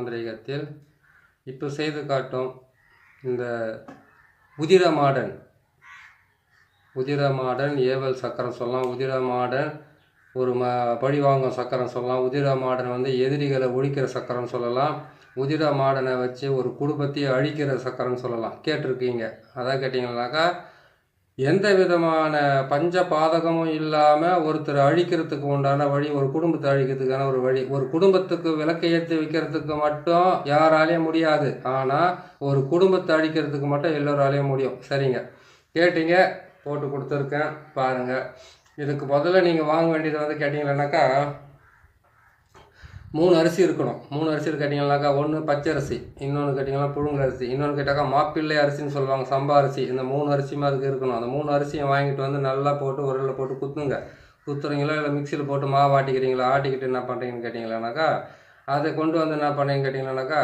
மாந்திரீகத்தில் இப்போ செய்து காட்டும் இந்த உதிரமாடன் உதிரமாடன் ஏவல் சக்கரம் சொல்லலாம். உதிரமாடன் ஒரு ம பழிவாங்கும் சக்கரம் சொல்லலாம். உதிரமாடன் வந்து எதிரிகளை ஒழிக்கிற சக்கரம் சொல்லலாம். உதிரமாடனை வச்சு ஒரு குடும்பத்தையே அழிக்கிற சக்கரம் சொல்லலாம். கேட்டிருக்கீங்க. அதான் கேட்டிங்கனாக்கா எந்த விதமான பஞ்ச பாதகமும் இல்லாமல் ஒருத்தர் அழிக்கிறதுக்கு உண்டான வழி ஒரு குடும்பத்தை அழிக்கிறதுக்கான ஒரு வழி. ஒரு குடும்பத்துக்கு விளக்கை ஏற்றி வைக்கிறதுக்கு மட்டும் யாராலையும் முடியாது. ஆனால் ஒரு குடும்பத்தை அழிக்கிறதுக்கு மட்டும் எல்லோராலையும் முடியும். சரிங்க. கேட்டீங்க போட்டு கொடுத்துருக்கேன். பாருங்கள் இதுக்கு முதல்ல நீங்கள் வாங்க வேண்டியது வந்து கேட்டிங்கன்னாக்கா மூணு அரிசி இருக்கணும். மூணு அரிசி கேட்டிங்கனாக்கா ஒன்று பச்சை அரிசி இன்னொன்று கேட்டிங்கன்னா புழுங்க அரிசி இன்னொன்று கேட்டாக்கா மாப்பிள்ளை அரிசின்னு சொல்லுவாங்க சம்பா அரிசி. இந்த மூணு அரிசியுமே அதுக்கு இருக்கணும். அந்த மூணு அரிசியை வாங்கிட்டு வந்து நல்லா போட்டு உரலில் போட்டு குத்துங்க. குத்துறீங்களா இல்லை மிக்சியில் போட்டு மாவு ஆட்டிக்கிறீங்களா ஆட்டிக்கிட்டு என்ன பண்ணுறீங்கன்னு கேட்டிங்களானாக்கா அதை கொண்டு வந்து என்ன பண்ணுறீங்கன்னு கேட்டிங்களானாக்கா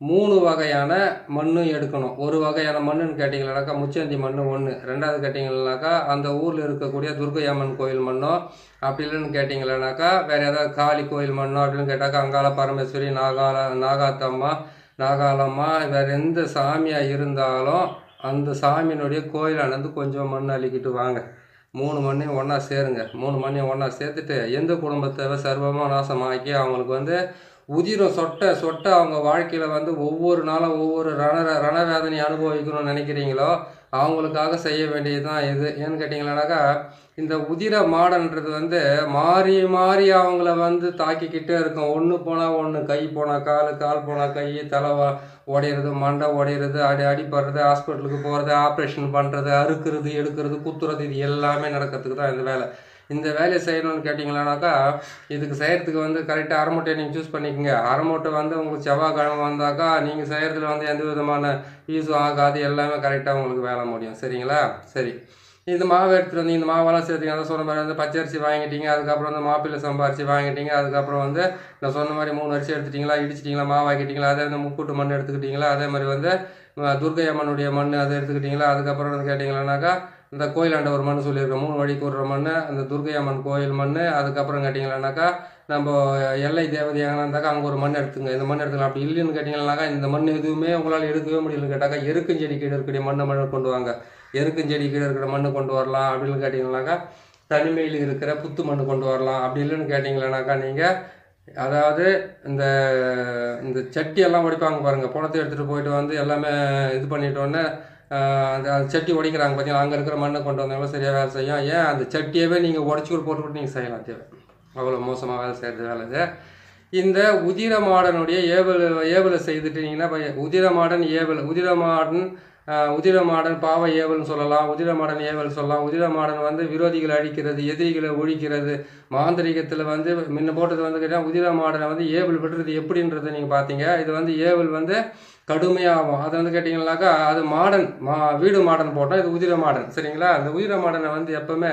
மூணு வகையான மண்ணும் எடுக்கணும். ஒரு வகையான மண்ணுன்னு கேட்டிங்களாக்கா முச்சந்தி மண் ஒன்று ரெண்டாவது கேட்டிங்களானாக்கா அந்த ஊரில் இருக்கக்கூடிய துர்கை அம்மன் கோயில் மண்ணோ அப்படி இல்லைன்னு கேட்டிங்களானாக்கா வேறு ஏதாவது காளி கோயில் மண்ணோ அப்படின்னு கேட்டாக்கா அங்காள பரமேஸ்வரி நாகால நாகாத்தம்மா நாகாலம்மா வேறு எந்த சாமியாக இருந்தாலும் அந்த சாமியினுடைய கோயிலானது கொஞ்சம் மண் அள்ளிக்கிட்டு வாங்க. மூணு மண்ணையும் ஒன்றா சேருங்க. மூணு மண்ணையும் ஒன்றா சேர்த்துட்டு எந்த குடும்பத்தை சர்வமாக நாசமாக்கி அவங்களுக்கு வந்து உதிரம் சொட்ட சொட்ட அவங்க வாழ்க்கையில் வந்து ஒவ்வொரு நாளும் ஒவ்வொரு ரண ரணவேதனை அனுபவிக்கணும்னு நினைக்கிறீங்களோ அவங்களுக்காக செய்ய வேண்டியது தான் இது. ஏன்னு கேட்டிங்களானாக்கா இந்த உதிர மாடன்றது வந்து மாறி மாறி அவங்கள வந்து தாக்கிக்கிட்டே இருக்கும். ஒன்று போனால் ஒன்று கை போனால் கால் கால் போனால் கை தலை உடையிறது மண்டை உடையிறது அடி அடிப்படுறது ஹாஸ்பிட்டலுக்கு போகிறது ஆப்ரேஷன் பண்ணுறது அறுக்கிறது எடுக்கிறது குத்துறது இது எல்லாமே நடக்கிறதுக்கு தான் இந்த வேலை. இந்த வேலையை செய்யணும்னு கேட்டிங்களானாக்கா இதுக்கு செய்கிறதுக்கு வந்து கரெக்டாக அரைமூட்டையை நீங்கள் சூஸ் பண்ணிக்கோங்க. அரைமூட்டை வந்து உங்களுக்கு செவ்வாய்க்கிழமை வந்தாக்கா நீங்கள் செய்கிறதுல வந்து எந்த விதமான யூஸும் ஆகாது எல்லாமே கரெக்டாக உங்களுக்கு வேலை முடியும். சரிங்களா? சரி. இந்த மாவு எடுத்துகிட்டு வந்து இந்த மாவெல்லாம் சேர்த்துங்க அதான் சொன்ன மாதிரி வந்து பச்சரிசி வாங்கிட்டீங்க அதுக்கப்புறம் வந்து மாப்பிள்ளை சம்பாரிச்சு வாங்கிட்டீங்க அதுக்கப்புறம் வந்து நான் சொன்ன மாதிரி மூணு அரிசி எடுத்துட்டீங்களா இடிச்சிட்டிங்களா மாவாக்கிட்டீங்களா அதே வந்து முக்கூட்டு மண் எடுத்துக்கிட்டீங்களா அதே மாதிரி வந்து துர்கை அம்மனுடைய மண் அதை எடுத்துக்கிட்டீங்களா அதுக்கப்புறம் வந்து கேட்டிங்களானாக்கா இந்த கோயிலாண்ட ஒரு மண் சொல்லியிருக்கோம் மூணு வழிக்கு விடுற மண் அந்த துர்கை அம்மன் கோயில் மண் அதுக்கப்புறம் கேட்டிங்களானாக்கா நம்ம எல்லை தேவதையாக இருந்தாக்கா அங்கே ஒரு மண் எடுத்துங்க. இந்த மண் எடுத்துக்கலாம். அப்படி இல்லைன்னு கேட்டிங்கன்னாக்கா இந்த மண் எதுவுமே உங்களால் எடுக்கவே முடியலன்னு கேட்டாக்கா எருக்கஞ்செடி கீழே இருக்கக்கூடிய மண்ணை மண்ணை கொண்டு வாங்க. எருக்கஞ்செடி கீழே இருக்கிற மண்ணு கொண்டு வரலாம் அப்படின்னு கேட்டிங்கனாக்கா தனிமையில் இருக்கிற புத்து மண் கொண்டு வரலாம். அப்படி இல்லைன்னு கேட்டிங்களானாக்கா நீங்கள் அதாவது இந்த இந்த சட்டியெல்லாம் உடைப்பாங்க பாருங்கள் பணத்தை எடுத்துகிட்டு போயிட்டு வந்து எல்லாமே இது பண்ணிட்டோன்னே அந்த சட்டி உடைக்கிறாங்க பார்த்தீங்கன்னா அங்கே இருக்கிற மண்ணை கொண்டு வந்தவங்க சரியாக வேலை செய்யும். ஏன்? அந்த சட்டியவே நீங்கள் உடச்சி கூட போட்டுக்கிட்டு நீங்கள் செய்யலாம் தேவை. அவ்வளோ மோசமாக வேலை செய்கிறது வேலை இது. இந்த உதிரமாடனுடைய ஏவல் ஏவலை செய்துட்டீங்கன்னா உதிர உதிரமாடன் ஏவல் உதிரமாடன் உதிர உதிரமாடன் பாவ ஏவல்னு சொல்லலாம் உதிரமாடன் ஏவல் சொல்லலாம். உதிரமாடன் வந்து விரோதிகளை அழிக்கிறது எதிரிகளை ஒழிக்கிறது. மாந்திரிகத்தில் வந்து முன்ன போட்டது வந்து கேட்டால் உதிரமாடனை வந்து ஏவல் விடுறது எப்படின்றத நீங்கள் பார்த்தீங்க இது வந்து ஏவல் வந்து கடுமையாகும் அது வந்து கேட்டிங்கனாக்கா அது மாடன் மா வீடு மாடன் போட்டோம். இது உதிர மாடன் சரிங்களா? அந்த உதிர மாடனை வந்து எப்பவுமே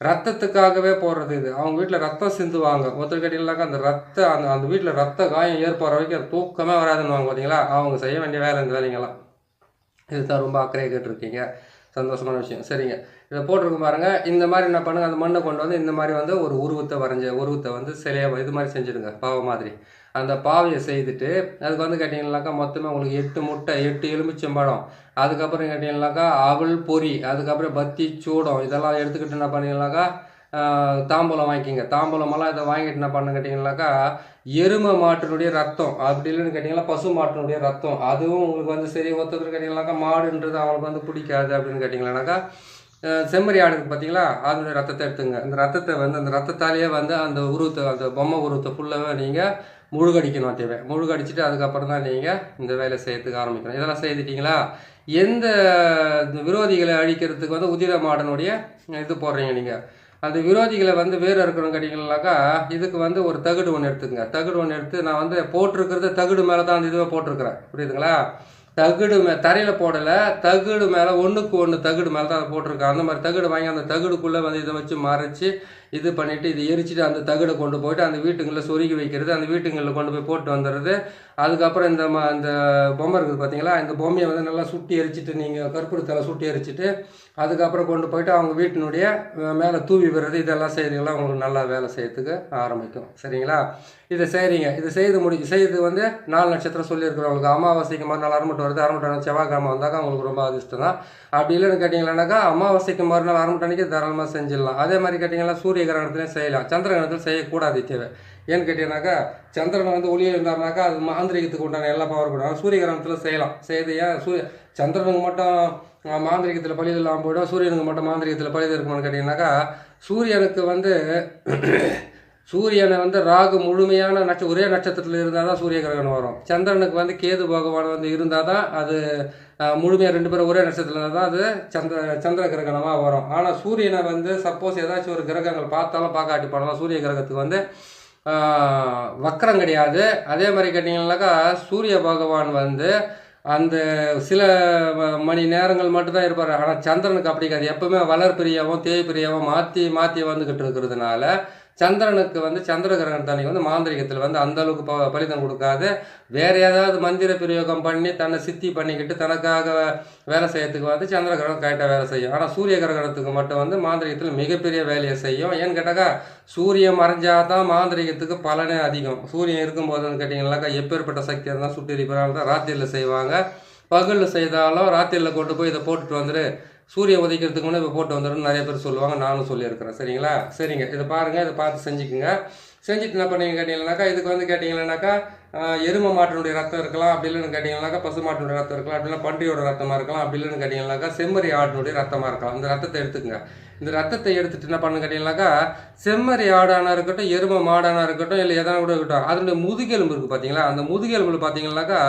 ரத்தத்துக்காகவே போடுறது இது. அவங்க வீட்டில் ரத்தம் சிந்துவாங்க. ஒருத்தர் கேட்டிங்கனாக்கா அந்த ரத்த அந்த அந்த வீட்டில் ரத்த காயம் ஏற்படுற வரைக்கும் அது தூக்கமே வராதுன்னு பார்த்தீங்களா அவங்க செய்ய வேண்டிய வேலை இந்த வேலைங்கெல்லாம். இதுதான் ரொம்ப அக்கறையை கேட்டிருக்கீங்க. சந்தோஷமான விஷயம். சரிங்க. இதை போட்டிருக்கும் பாருங்க. இந்த மாதிரி என்ன பண்ணுங்க. அந்த மண்ணை கொண்டு வந்து இந்த மாதிரி வந்து ஒரு உருவத்தை வரைஞ்ச உருவத்தை வந்து சிலையாக இது மாதிரி செஞ்சுடுங்க பாவை மாதிரி. அந்த பாவையை செய்துட்டு அதுக்கு வந்து கேட்டிங்கனாக்கா மொத்தமே உங்களுக்கு எட்டு முட்டை எட்டு எலுமிச்சம்பழம். அதுக்கப்புறம் கேட்டிங்கனாக்கா அவள் பொறி அதுக்கப்புறம் பத்தி சூடம் இதெல்லாம் எடுத்துக்கிட்டு என்ன பண்ணீங்கன்னாக்கா தாம்பூலம் வாங்கிக்கிங்க. தாம்பூலமெல்லாம் இதை வாங்கிட்டு என்ன பண்ணு கேட்டிங்கனாக்கா எருமை மாட்டினுடைய ரத்தம். அப்படி இல்லைன்னு கேட்டிங்கன்னா பசு மாட்டினுடைய ரத்தம். அதுவும் உங்களுக்கு வந்து சரி ஒருத்தர் கேட்டிங்கனாக்கா மாடுன்றது அவங்களுக்கு வந்து பிடிக்காது அப்படின்னு கேட்டிங்களானாக்கா செம்மறி ஆடு பார்த்தீங்களா அதனுடைய ரத்தத்தை எடுத்துங்க. அந்த ரத்தத்தை வந்து அந்த ரத்தத்தாலேயே வந்து அந்த உருவத்தை அந்த பொம்மை உருவத்தை ஃபுல்லாகவே நீங்கள் முழுகடிக்கணும் தேவை முழுகடிச்சிட்டு அதுக்கப்புறம் தான் நீங்கள் இந்த வேலை செய்யறதுக்கு ஆரம்பிக்கணும். இதெல்லாம் செய்துட்டிங்களா? எந்த விரோதிகளை அழிக்கிறதுக்கு வந்து உதிர மாடனுடைய இது போடுறீங்க நீங்கள் அந்த விரோதிகளை வந்து வேறு இருக்கணும் கேட்டிங்கனாக்கா இதுக்கு வந்து ஒரு தகுடு ஒன்று எடுத்துக்கங்க. தகுடு ஒன்று எடுத்து நான் வந்து போட்டிருக்கிறது தகுடு மேலே தான் அந்த இதுவே போட்டிருக்கிறேன். புரியுதுங்களா? தகுடு மே தரையில் போடலை தகுடு மேலே ஒன்றுக்கு ஒன்று தகுடு மேலே தான் அதை போட்டிருக்கேன் அந்த மாதிரி தகுடு வாங்கி அந்த தகுடுக்குள்ளே வந்து இதை வச்சு மறைச்சி இது பண்ணிவிட்டு இது எரிச்சிட்டு அந்த தகுடை கொண்டு போயிட்டு அந்த வீட்டுங்களில் சொருகி வைக்கிறது அந்த வீட்டுங்களில் கொண்டு போய் போட்டு வந்துடுறது. அதுக்கப்புறம் இந்த ம இந்த பொம்மை இருக்குது பார்த்தீங்களா இந்த பொம்மையை வந்து நல்லா சுட்டி எரிச்சிட்டு நீங்கள் கற்பூரத்தில் சுட்டி எரிச்சிட்டு அதுக்கப்புறம் கொண்டு போயிட்டு அவங்க வீட்டினுடைய மேலே தூவி விடுறது இதெல்லாம் செய்கிறீங்களா உங்களுக்கு நல்லா வேலை செய்யறதுக்கு ஆரம்பிக்கும். சரிங்களா? இதை செய்கிறீங்க இது செய்து முடி செய்து வந்து நாலு நட்சத்திரம் சொல்லியிருக்கிறவங்களுக்கு அமாவாசைக்கு மறுநாள் அரமட்டு வருது. அரமட்டம் செவ்வாய்க்கிழமை வந்தாக்கா உங்களுக்கு ரொம்ப அதிர்ஷ்டம் தான். அப்படி இல்லைன்னு கேட்டிங்களானாக்கா அமாவாசைக்கு மறுநாள் அரமட்டு அன்னைக்கு தாராளமாக செஞ்சிடலாம். அதே மாதிரி கேட்டிங்கன்னா சூரிய கிரகணத்துலேயும் செய்யலாம். சந்திர கிரகணத்தில் செய்யக்கூடாது தேவை ஏன்னு கேட்டீங்கன்னாக்கா சந்திரன் வந்து ஒளியே இருந்தாருனாக்கா அது மாந்திரிகத்துக்கு உண்டான எல்லா பவர் கூட சூரிய கிரகணத்தில் செய்யலாம். செய்து ஏன் சூரிய சந்திரனுக்கு மட்டும் மாந்திரிகத்தில் பழிது இல்லாமல் போயிடும். சூரியனுக்கு மட்டும் மாந்திரிகத்தில் பழிது இருக்குமான்னு கேட்டிங்கனாக்கா சூரியனுக்கு வந்து சூரியனை வந்து ராகு முழுமையான நட்ச ஒரே நட்சத்திரத்தில் இருந்தால் தான் சூரிய கிரகணம் வரும். சந்திரனுக்கு வந்து கேது பகவான் வந்து இருந்தால் தான் அது முழுமையாக ரெண்டு பேரும் ஒரே நட்சத்திரத்தில் இருந்தால் தான் அது சந்திர சந்திர கிரகணமாக வரும். ஆனால் சூரியனை வந்து சப்போஸ் ஏதாச்சும் ஒரு கிரகங்கள் பார்த்தாலும் பார்க்காட்டி பண்ணலாம் சூரிய கிரகத்துக்கு வந்து வக்கரம் கிடையாது. அதே மாதிரி கேட்டிங்கன்னாக்கா சூரிய பகவான் வந்து அந்த சில மணி நேரங்கள் மட்டும்தான் இருப்பார். ஆனால் சந்திரனுக்கு அப்படி கிடையாது. எப்பவுமே வளர் பிரியாவும் தேய் பிரியாவும் மாற்றி மாற்றி வந்துக்கிட்டு இருக்கிறதுனால சந்திரனுக்கு வந்து சந்திர கிரகணத்தன்னைக்கு வந்து மாந்திரிகத்தில் வந்து அந்த அளவுக்கு ப பலிதம் கொடுக்காது வேறு ஏதாவது மந்திர பிரயோகம் பண்ணி தன்னை சித்தி பண்ணிக்கிட்டு தனக்காக வேலை செய்யறதுக்கு வந்து சந்திர கிரகணம் கரெக்டாக வேலை செய்யும். ஆனால் சூரிய கிரகணத்துக்கு மட்டும் வந்து மாந்திரிகத்தில் மிகப்பெரிய வேலையை செய்யும். ஏன்னு கேட்டாக்கா சூரியன் மறைஞ்சாதான் மாந்திரிகத்துக்கு பலனே அதிகம். சூரியன் இருக்கும்போதுன்னு கேட்டிங்கன்னாக்கா எப்பேற்பட்ட சக்தியாக இருந்தால் சுட்டெரிப்பாங்க தான் ராத்திரியில் செய்வாங்க. பகலில் செய்தாலும் ராத்திரியில் கொண்டு போய் இதை போட்டுட்டு வந்துட்டு சூரியன் உதைக்கிறதுக்கு முன்னே இப்போ போட்டு வந்துடும்னு நிறைய பேர் சொல்லுவாங்க. நானும் சொல்லியிருக்கிறேன். சரிங்களா? சரிங்க. இதை பாருங்கள் இதை பார்த்து செஞ்சுக்குங்க. செஞ்சுட்டு என்ன பண்ணீங்க கேட்டிங்கன்னாக்கா இதுக்கு வந்து கேட்டிங்கன்னாக்கா எரும எருமை மாட்டினுடைய ரத்தம் இருக்கலாம். அப்படி இல்லைன்னு கேட்டிங்கன்னாக்கா பசு மாட்டினுடைய ரத்தம் இருக்கலாம். அப்படி பன்றியோட ரத்தமாக இருக்கலாம். அப்படி இல்லைன்னு கேட்டிங்கன்னாக்கா செம்மறி ஆட்டினுடைய ரத்தமாக இருக்கலாம். அந்த ரத்தத்தை எடுத்துக்கங்க. இந்த ரத்தத்தை எடுத்துட்டு என்ன பண்ணு கேட்டிங்கன்னாக்கா செம்மறி ஆடானா இருக்கட்டும் எருமை மாடானா இருக்கட்டும் இல்லை எதனா கூட இருக்கட்டும் அதனுடைய முதுகெலும்பு இருக்குது பார்த்தீங்களா அந்த முதுகெலும்புல பார்த்தீங்கன்னாக்கா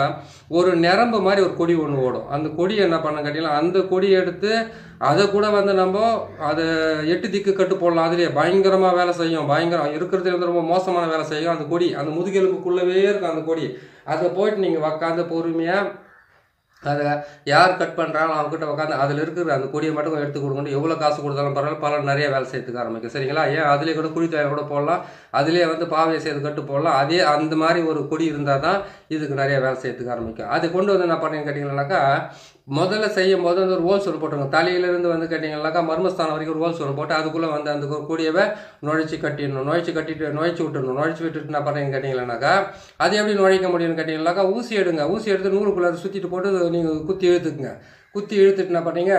ஒரு நிரம்பு மாதிரி ஒரு கொடி ஒன்று ஓடும். அந்த கொடியை என்ன பண்ண கேட்டிங்கன்னா அந்த கொடி எடுத்து அதை கூட வந்து நம்ம அதை எட்டு திக்கு கட்டு போடலாம். அதுலேயே பயங்கரமாக வேலை செய்யும். பயங்கரம் இருக்கிறதுல வந்து ரொம்ப மோசமான வேலை செய்யும். அந்த கொடி அந்த முதுகெலும்புக்குள்ளவே இருக்கும் அந்த கொடி. அதை போயிட்டு நீங்கள் உக்காந்து பொறுமையாக அதை யார் கட் பண்ணுறாங்களோ அவங்ககிட்ட உட்காந்து அதில் இருக்கிற அந்த கொடியை மட்டும் எடுத்து கொடுக்கணும் எவ்வளோ காசு கொடுத்தாலும் பரவாயில்ல பல நிறைய வேலை செய்யறதுக்கு ஆரம்பிக்கும். சரிங்களா? ஏன் அதிலே கூட குழி தயார் கூட போடலாம் அதிலே வந்து பாவையை செய்து கட்டு போடலாம் அதே அந்த மாதிரி ஒரு கொடி இருந்தால் தான் இதுக்கு நிறைய வேலை செய்யறதுக்கு ஆரம்பிக்கும். அது கொண்டு வந்து என்ன பண்ணீங்கன்னு கேட்டிங்கன்னாக்கா முதல்ல செய்யும் போது வந்து ஒரு ஹோல் சோறு போட்டுருங்க. தலையிலேருந்து வந்து கேட்டிங்கன்னாக்கா மர்மஸ்தானம் வரைக்கும் ஒரு ஹோல் சோறு போட்டு அதுக்குள்ளே வந்து அந்த கூடியவை நுழைச்சி கட்டிடணும். நுழைச்சி கட்டிட்டு நுழைச்சி விட்டுடணும். நுழைச்சி விட்டுட்டு என்ன பண்ணுறீங்க கேட்டிங்கன்னாக்கா அது எப்படி நுழைக்க முடியும்னு கேட்டிங்கன்னாக்கா ஊசி எடுங்க. ஊசி எடுத்து நூறுக்குள்ளே சுற்றிட்டு போட்டு நீங்கள் குத்தி இழுத்துக்குங்க. குத்தி இழுத்துட்டு என்ன பண்ணீங்க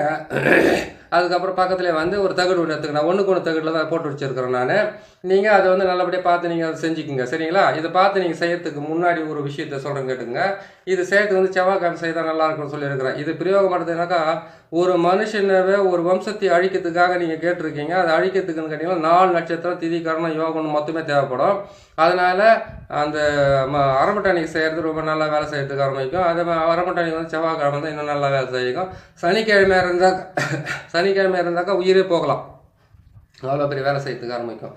அதுக்கப்புறம் பக்கத்தில் வந்து ஒரு தகடு ஒன்று எடுத்துக்கிறேன். ஒன்றுக்கு ஒன்று தகடில் தான் போட்டு வச்சுருக்கிறேன் நான். நீங்கள் அதை வந்து நல்லபடியாக பார்த்து நீங்கள் அதை செஞ்சுக்குங்க. சரிங்களா? இதை பார்த்து நீங்கள் செய்யறதுக்கு முன்னாடி ஒரு விஷயத்த சொல்கிறேன் கேட்டுங்க. இது செய்யறதுக்கு வந்து செவ்வாய்க்கிழமை செய்தால் நல்லா இருக்கும்னு சொல்லியிருக்கிறேன். இது பிரயோகம் பண்ணுறதுனாக்கா ஒரு மனுஷனவே ஒரு வம்சத்தை அழிக்கிறதுக்காக நீங்கள் கேட்டிருக்கீங்க. அதை அழிக்கிறதுக்குன்னு கேட்டிங்கன்னா நாலு நட்சத்திரம் திதி கரணம் யோகம்னு மொத்தமே தேவைப்படும். அதனால் அந்த ம- செய்கிறது ரொம்ப நல்லா வேலை செய்யறதுக்கு ஆரம்பிக்கும். அதே மாதிரி அரமட்டானிக்கு வந்து செவ்வாய்க்கிழமை தான் இன்னும் நல்லா வேலை செய்யும். சனிக்கிழமையாக இருந்தால் சனிக்கிழமை இருந்தாக்கா உயிரே போகலாம். அவ்வளோ பெரிய வேலை செய்யறதுக்கு ஆரம்பிக்கும்.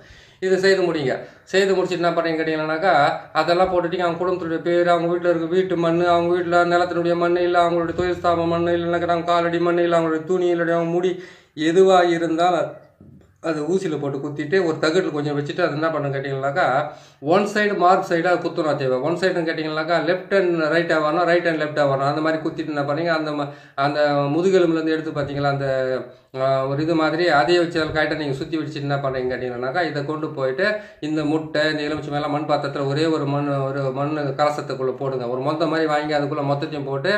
இது செய்து முடிங்க. செய்து முடிச்சுட்டு என்ன பண்ணுறீங்க கேட்டிங்கன்னாக்கா அதெல்லாம் போட்டுட்டீங்க அவங்க குடும்பத்துடைய பேர் அவங்க வீட்டில் இருக்க வீட்டு மண் அவங்க வீட்டில் நிலத்தினுடைய மண் இல்லை அவங்களுடைய தொழில் ஸ்தாபன மண் இல்லைனாக்கா அவங்க காலடி மண் இல்லை அவங்களுடைய துணி இல்லைடைய அவங்க முடி எதுவாக இருந்தாலும் அது ஊசியில் போட்டு குத்திட்டு ஒரு தகட்டில் கொஞ்சம் வச்சுட்டு அது என்ன பண்ண கேட்டிங்கனாக்கா ஒன் சைடு மார்க் சைடாக குத்தணும் தேவை. ஒன் சைடுன்னு கேட்டிங்கனாக்கா லெஃப்ட் அண்ட் ரைட்டாக ஆகணும் ரைட் அண்ட் லெஃப்ட் ஆகணும் அந்த மாதிரி குத்திட்டு என்ன பண்ணீங்க? அந்த அந்த முதுகெலும்புலேருந்து எடுத்து பார்த்தீங்களா? அந்த ஒரு இது மாதிரி அதையே வச்சு அதில் கரெக்டாக நீங்கள் சுற்றி வச்சுட்டு என்ன பண்ணுறீங்க கேட்டிங்கன்னாக்கா இதை கொண்டு போயிட்டு இந்த முட்டை இந்த எலுமிச்சை மேலே மண் பாத்திரத்தில் ஒரே ஒரு மண் ஒரு மண் கலசத்துக்குள்ளே போடுங்க. ஒரு மொத்த மாதிரி வாங்கி அதுக்குள்ளே மொத்தத்தையும் போட்டு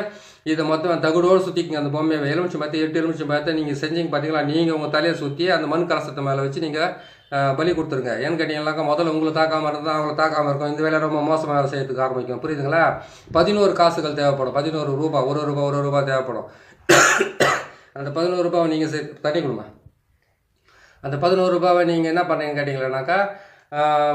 இதை மொத்தம் தகுடோடு சுற்றிக்குங்க அந்த பொம்மையை எலுமிச்சை பார்த்து எட்டு எலுமிச்சை பார்த்து நீங்கள் செஞ்சீங்க பார்த்தீங்களா நீங்கள் உங்கள் தலையை சுற்றி அந்த மண் கலசத்தை மேலே வச்சு நீங்கள் பலி கொடுத்துருங்க. ஏன்னு கேட்டிங்கன்னாக்கா முதல்ல உங்களை தாக்காமல் இருந்தால் அவங்கள தாக்காமல் இருக்கும். இந்த வேலை ரொம்ப மோசமாக வேலை செய்யறதுக்கு ஆரம்பிக்கும். புரியுதுங்களா? பதினோரு காசுகள் தேவைப்படும். பதினோரு ரூபா ஒரு ரூபா ஒரு ரூபா தேவைப்படும். அந்த பதினோரு ரூபாவை நீங்கள் சே தண்ணி கொடுங்க. அந்த பதினோரு ரூபாவை நீங்கள் என்ன பண்ணுறீங்கன்னு கேட்டிங்களானாக்கா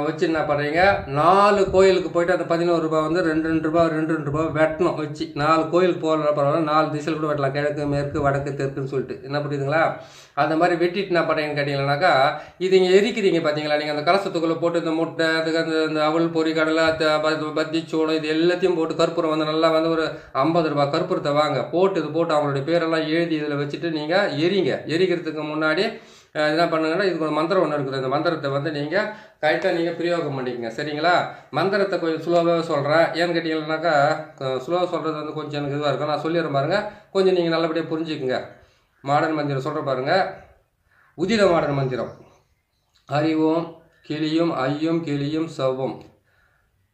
வச்சு என்ன பண்ணுறீங்க நாலு கோயிலுக்கு போயிட்டு அந்த பதினோரு ரூபாய் வந்து ரெண்டு ரெண்டு ரூபா ரெண்டு ரெண்டு ரூபா வெட்டணும் வச்சு. நாலு கோயிலுக்கு போகிற பரவாயில்ல நாலு திசையில் கூட வெட்டலாம். கிழக்கு மேற்கு வடக்கு தெற்குன்னு சொல்லிட்டு. என்ன புரியுதுங்களா? அந்த மாதிரி வெட்டிட்டு என்ன பண்ணுறீங்கன்னு கேட்டிங்கன்னாக்கா இது இங்கே எரிக்கிறீங்க பார்த்தீங்களா நீங்கள் அந்த கலசத்துக்குள்ளே போட்டு இந்த முட்டை அதுக்கு அந்த இந்த அவல் பொரி கடலை பத்தி சோளம் இது எல்லாத்தையும் போட்டு கற்பூரம் வந்து நல்லா வந்து ஒரு ஐம்பது ரூபா கற்பூரத்தை வாங்க. போட்டு இது போட்டு அவங்களுடைய பேரெல்லாம் எழுதி இதில் வச்சுட்டு நீங்கள் எரிங்க. எரிக்கிறதுக்கு முன்னாடி என்ன பண்ணுங்கன்னா இதுக்கு ஒரு மந்திரம் ஒன்று இருக்குது. இந்த மந்திரத்தை வந்து நீங்கள் கரெக்டாக நீங்கள் பிரயோகம் பண்ணிக்கங்க. சரிங்களா? மந்திரத்தை கொஞ்சம் ஸ்லோவாக சொல்கிறேன் ஏன்னு கேட்டிங்கன்னாக்கா ஸ்லோவாக சொல்கிறது வந்து கொஞ்சம் எனக்கு இதுவாக இருக்கும். நான் சொல்லிடுறேன் பாருங்கள் கொஞ்சம் நீங்கள் நல்லபடியாக புரிஞ்சுக்குங்க. மாடர்ன் மந்திரம் சொல்கிற பாருங்கள் உதிர மாடர்ன் மந்திரம். அறிவோம் கிளியும் ஐயும் கிளியும் செவ்வும்.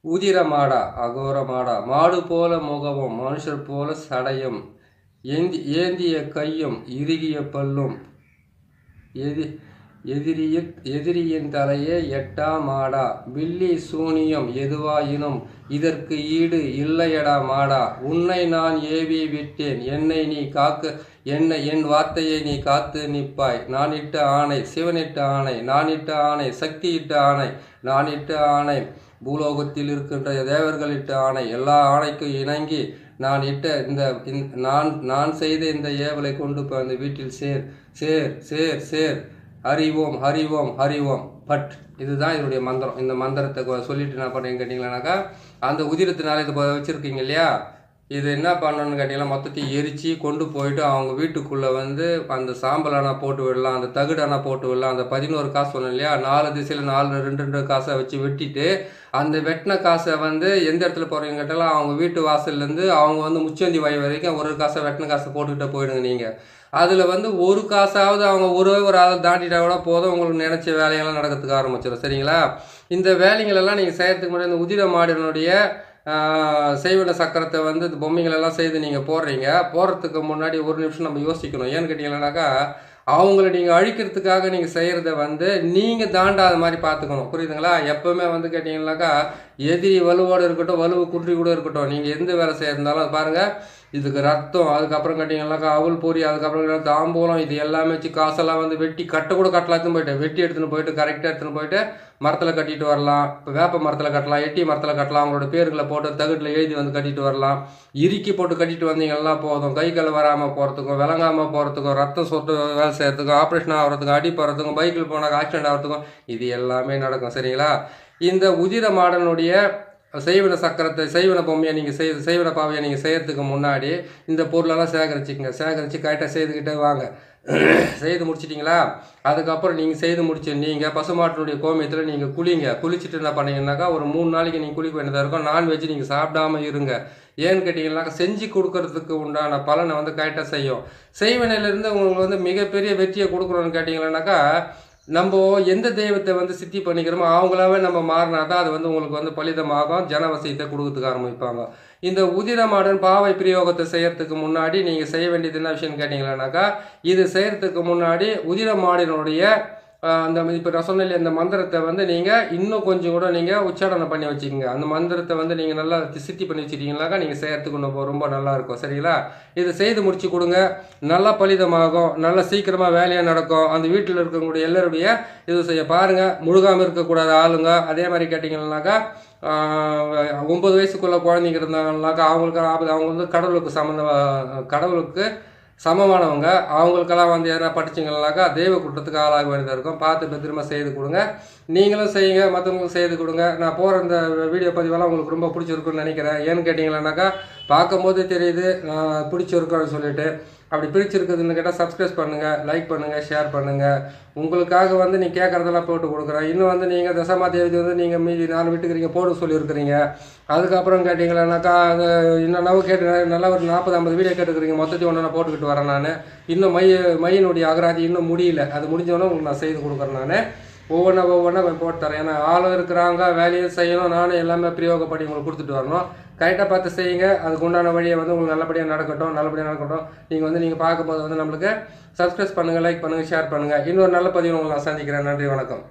உதிர மாடா அகோர மாடா. மாடு போல முகமும் மனுஷர் போல சடையும். ஏந்தி ஏந்திய கையும் இறுகிய பல்லும். எதி எதிரிய எதிரியின் தலையே எட்டா மாடா. வில்லி சூனியம் எதுவாயினும் இதற்கு ஈடு இல்லையடா மாடா. உன்னை நான் ஏவி விட்டேன். என்னை நீ காக்க என்னை என் வார்த்தையை நீ காத்து நிற்பாய். நான் இட்ட ஆணை சிவனிட்ட ஆணை நானிட்ட ஆணை சக்தியிட்ட ஆணை நானிட்ட ஆணை. பூலோகத்தில் இருக்கின்ற தேவர்களிட்ட ஆணை. எல்லா ஆணைக்கும் இணங்கி நான் இட்ட இந்த இந்த- நான் நான் செய்த இந்த ஏவலை கொண்டு போய் அந்த வீட்டில் சேர். சேர் சேர் சேர். ஹரிவோம் ஹரிவோம் ஹரிவோம் பட் இதுதான் இதனுடைய மந்திரம். இந்த மந்திரத்தை சொல்லிட்டு என்ன பண்ணுறீங்க கேட்டிங்களானாக்கா அந்த உதிரத்தினால இது வச்சுருக்கீங்க இல்லையா? இது என்ன பண்ணணும்னு கேட்டிங்கன்னா மொத்தத்தையும் எரித்து கொண்டு போயிட்டு அவங்க வீட்டுக்குள்ளே வந்து அந்த சாம்பலானா போட்டு விடலாம் அந்த தகுடானா போட்டு விடலாம். அந்த பதினோரு காசு சொன்னேன் இல்லையா? நாலு திசையில் நாலு ரெண்டு ரெண்டு காசை வச்சு வெட்டிட்டு அந்த வெட்டின காசை வந்து எந்த இடத்துல போகிறீங்க கேட்டாலும் அவங்க வீட்டு வாசல்லேருந்து அவங்க வந்து முச்சந்தி வாய் வரைக்கும் ஒரு காசை வெட்டின காசை போட்டுக்கிட்டே போயிடுங்க நீங்கள் அதில் வந்து ஒரு காசாவது அவங்க ஒரு ஒரு ஆளை தாண்டிட்டா கூட போதும். உங்களுக்கு நினச்ச வேலையெல்லாம் நடக்கிறதுக்கு ஆரம்பிச்சிடும் சரிங்களா? இந்த வேலைங்களெல்லாம் நீங்கள் செய்கிறதுக்கு முன்னாடி இந்த உதிர மாடினுடைய செய்வன சக்கரத்தை வந்து இந்த பொம்மைங்களெல்லாம் செய்து நீங்கள் போடுறீங்க. போடுறதுக்கு முன்னாடி ஒரு நிமிஷம் நம்ம யோசிக்கணும். ஏன்னு கேட்டிங்கன்னாக்கா அவங்கள நீங்கள் அழிக்கிறதுக்காக நீங்கள் செய்கிறத வந்து நீங்கள் தாண்டாத மாதிரி பார்த்துக்கணும். புரியுதுங்களா? எப்போவுமே வந்து கேட்டிங்கன்னாக்கா எதிரி வலுவோடு இருக்கட்டும் வலுவு குன்றி கூட இருக்கட்டும். நீங்கள் எந்த வேலை செய்யறதுனாலும் பாருங்கள் இதுக்கு ரத்தம் அதுக்கப்புறம் கேட்டிங்கன்னாக்கா அவல் பொறி அதுக்கப்புறம் தாம்பூலம் இது எல்லாமே வச்சு காசெல்லாம் வந்து வெட்டி கட்ட கூட கட்டலாத்துன்னு போயிட்டு வெட்டி எடுத்துன்னு போயிட்டு கரெக்டாக எடுத்துன்னு போயிட்டு மரத்தில் கட்டிட்டு வரலாம். இப்போ வேப்ப மரத்தில் கட்டலாம் எட்டி மரத்தில் கட்டலாம் அவங்களோட பேர்களை போட்டு தகுட்டில் எழுதி வந்து கட்டிட்டு வரலாம். இறுக்கி போட்டு கட்டிட்டு வந்தீங்கன்னா போதும். கை கால் வராமல் போகிறதுக்கும் விளங்காமல் போகிறதுக்கும் ரத்தம் சொட்டு வேலை செய்கிறதுக்கும் ஆப்ரேஷன் ஆகிறதுக்கும் அடி போகிறதுக்கும் பைக்கில் போனால் ஆக்சிடென்ட் ஆகிறதுக்கும் இது எல்லாமே நடக்கும் சரிங்களா? இந்த உதிர மாடனுடைய செய்வன சக்கரத்தை செய்வன பொம்மையை நீங்கள் செய் செய்வன பாவையை நீங்கள் செய்கிறதுக்கு முன்னாடி இந்த பொருளெல்லாம் சேகரிச்சுக்கங்க. சேகரித்து கரெக்டாக செய்துக்கிட்டே வாங்க. செய்து முடிச்சிட்டிங்களா? அதுக்கப்புறம் நீங்கள் செய்து முடிச்சு நீங்கள் பசுமாட்டினுடைய கோமியத்தில் நீங்கள் குளிங்க. குளிச்சுட்டு என்ன பண்ணீங்கன்னாக்கா ஒரு மூணு நாளைக்கு நீங்கள் குளிக்க வேண்டியதாக இருக்கும். நான்வெஜ் நீங்கள் சாப்பிடாம இருங்க. ஏன்னு கேட்டிங்கன்னாக்கா செஞ்சு கொடுக்கறதுக்கு உண்டான பலனை வந்து கரெக்டாக செய்யும். செய்வனையிலேருந்து உங்களுக்கு வந்து மிகப்பெரிய வெற்றியை கொடுக்குறோன்னு கேட்டிங்கன்னாக்கா நம்ம எந்த தெய்வத்தை வந்து சித்தி பண்ணிக்கிறோமோ அவங்களாவே நம்ம மாறினா தான் அது வந்து உங்களுக்கு வந்து பலிதமாகும். ஜனவசியத்தை கொடுக்கறதுக்கு ஆரம்பிப்பாங்க. இந்த உதிரமாடன் பாவை பிரயோகத்தை செய்யறதுக்கு முன்னாடி நீங்கள் செய்ய வேண்டியது என்ன விஷயம்னு கேட்டிங்களானாக்கா இது செய்யறதுக்கு முன்னாடி உதிர மாடினுடைய அந்த இப்போ நான் சொன்ன இந்த மந்திரத்தை வந்து நீங்கள் இன்னும் கொஞ்சம் கூட நீங்கள் உச்சாரணம் பண்ணி வச்சுக்கோங்க. அந்த மந்திரத்தை வந்து நீங்கள் நல்லா சித்தி பண்ணி வச்சுட்டீங்களாக்கா நீங்கள் செய்யறதுக்கு ரொம்ப ரொம்ப நல்லாயிருக்கும் சரிங்களா? இதை செய்து முடிச்சு கொடுங்க. நல்லா பலிதமாகும். நல்லா சீக்கிரமாக வேலையாக நடக்கும். அந்த வீட்டில் இருக்கக்கூடிய எல்லாருடைய இது செய்ய பாருங்கள் முழுகாமல் இருக்கக்கூடாத ஆளுங்க. அதே மாதிரி கேட்டிங்கன்னாக்கா ஒம்பது வயசுக்குள்ள குழந்தைங்க இருந்தாங்கன்னாக்கா அவங்களுக்கு ஆபத்து அவங்க வந்து கடவுளுக்கு சம்மந்த கடவுளுக்கு சமமானவங்க. அவங்களுக்கெல்லாம் வந்து எதனா படிச்சிங்கனாக்கா தெய்வ குற்றத்துக்கு ஆளாக வேண்டியதாக இருக்கும். பார்த்து பத்திரமா செய்து கொடுங்க. நீங்களும் செய்யுங்க மற்றவங்களுக்கு செய்து கொடுங்க. நான் போகிற இந்த வீடியோ பதிவெல்லாம் உங்களுக்கு ரொம்ப பிடிச்சிருக்குன்னு நினைக்கிறேன். ஏன்னு கேட்டிங்களானாக்கா பார்க்கும்போது தெரியுது நான் பிடிச்சிருக்கோன்னு சொல்லிட்டு. அப்படி பிரிச்சிருக்குதுன்னு கேட்டால் சப்ஸ்கிரைப் பண்ணுங்கள் லைக் பண்ணுங்கள் ஷேர் பண்ணுங்கள் உங்களுக்காக வந்து நீ கேட்குறதெல்லாம் போட்டு கொடுக்குறேன். இன்னும் வந்து நீங்கள் தசமா தேதி வந்து நீங்கள் மீதி நாலு வீட்டுக்கிறீங்க போட சொல்லியிருக்கிறீங்க. அதுக்கப்புறம் கேட்டிங்களானாக்கா அது என்னென்னவோ கேட்டு நல்லா ஒரு நாற்பது ஐம்பது வீடியோ கேட்டுக்கிறீங்க. மொத்தத்தையும் ஒன்று நான் போட்டுக்கிட்டு வரேன் நான். இன்னும் மைய மையினுடைய அகராதி இன்னும் முடியல. அது முடிஞ்சோடனே உங்களுக்கு நான் செய்து கொடுக்குறேன் நான். ஒவ்வொன்றா ஒவ்வொன்றா போய் போட்டு தரேன். ஏன்னா ஆளும் இருக்கிறாங்க வேலையும் செய்யணும். நானும் எல்லாமே பிரயோகப்படி உங்களுக்கு கொடுத்துட்டு வரணும். கரெக்டாக பார்த்து செய்யுங்க. அதுக்கு உண்டான வழியை வந்து உங்களுக்கு நல்லபடியாக நடக்கட்டும் நல்லபடியாக நடக்கட்டும். நீங்கள் வந்து நீங்கள் பார்க்கும்போது வந்து நம்மளுக்கு சப்ஸ்கிரைப் பண்ணுங்கள் லைக் பண்ணுங்கள் ஷேர் பண்ணுங்கள் இன்னொரு நல்ல பதிவு உங்களை நான் சந்திக்கிறேன். நன்றி வணக்கம்.